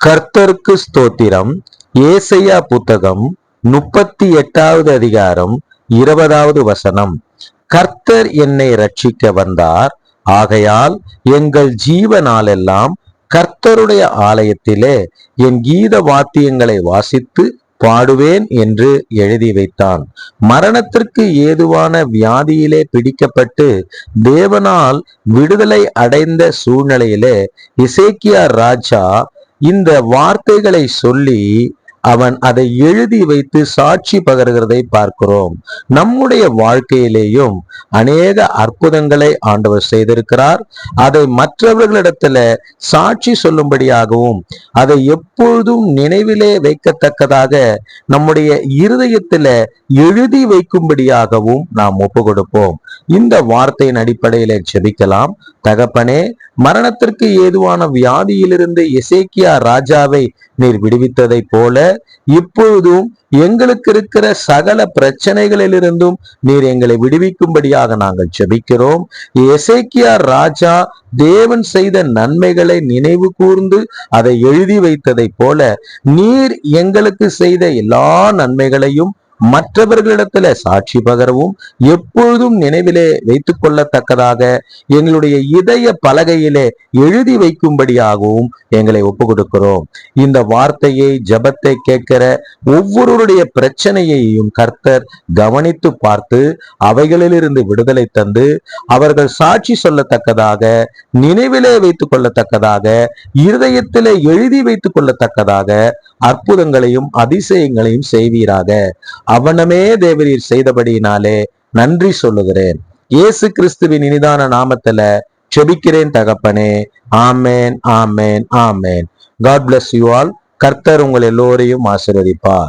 கர்த்தருக்கு ஸ்தோத்திரம். ஏசையா புத்தகம் முப்பத்தி எட்டாவது அதிகாரம் இருபதாவது வசனம். கர்த்தர் என்னை ரட்சிக்க வந்தார். ஆகையால் எங்கள் ஜீவனாலெல்லாம் கர்த்தருடைய ஆலயத்திலே என் கீத வாத்தியங்களை வாசித்து பாடுவேன் என்று எழுதி வைத்தான். மரணத்திற்கு ஏதுவான வியாதியிலே பிடிக்கப்பட்டு தேவனால் விடுதலை அடைந்த சூழ்நிலையிலே இசேக்கியா ராஜா இந்த வார்த்தைகளை சொல்லி அவன் அதை எழுதி வைத்து சாட்சி பகர்கிறதை பார்க்கிறோம். நம்முடைய வாழ்க்கையிலேயும் அநேக அற்புதங்களை ஆண்டவர் செய்திருக்கிறார். அதை மற்றவர்களிடத்துல சாட்சி சொல்லும்படியாகவும் அதை எப்பொழுதும் நினைவிலே வைக்கத்தக்கதாக நம்முடைய இருதயத்துல எழுதி வைக்கும்படியாகவும் நாம் ஒப்பு கொடுப்போம் இந்த வார்த்தையின் அடிப்படையில ஜெபிக்கலாம். தகப்பனே மரணத்திற்கு ஏதுவான வியாதியிலிருந்து எசேக்கியா ராஜாவை நீர் விடுவித்ததைப் போல இப்பொழுதும் எங்களுக்கு இருக்கிற சகல பிரச்சனைகளிலிருந்தும் நீர் எங்களை விடுவிக்கும்படியாக நாங்கள் ஜெபிக்கிறோம். எசேக்கியா ராஜா தேவன் செய்த நன்மைகளை நினைவு கூர்ந்து அதை எழுதி வைத்ததைப் போல நீர் எங்களுக்கு செய்த எல்லா நன்மைகளையும் மற்றவர்களிடத்துல சாட்சி பகரவும் எப்பொழுதும் நினைவிலே வைத்துக் கொள்ளத்தக்கதாக எங்களுடைய இதய பலகையிலே எழுதி வைக்கும்படியாகவும் எங்களை ஒப்பு கொடுக்கிறோம் இந்த வார்த்தையை ஜபத்தை கேட்கிற ஒவ்வொருவருடைய பிரச்சனையையும் கர்த்தர் கவனித்து பார்த்து அவைகளிலிருந்து விடுதலை தந்து அவர்கள் சாட்சி சொல்லத்தக்கதாக நினைவிலே வைத்துக் கொள்ளத்தக்கதாக இருதயத்திலே எழுதி வைத்துக் கொள்ளத்தக்கதாக அற்புதங்களையும் அதிசயங்களையும் செய்வீராக. அவனமே தேவரீர் செய்தபடியினாலே நன்றி சொல்லுகிறேன். இயேசு கிறிஸ்துவின் இனிதான நாமத்துல செபிக்கிறேன் தகப்பனே. ஆமேன் ஆமேன் ஆமேன். காட் பிளஸ் யூ ஆல் கர்த்தர் உங்கள் எல்லோரையும் ஆசிர்வதிப்பார்.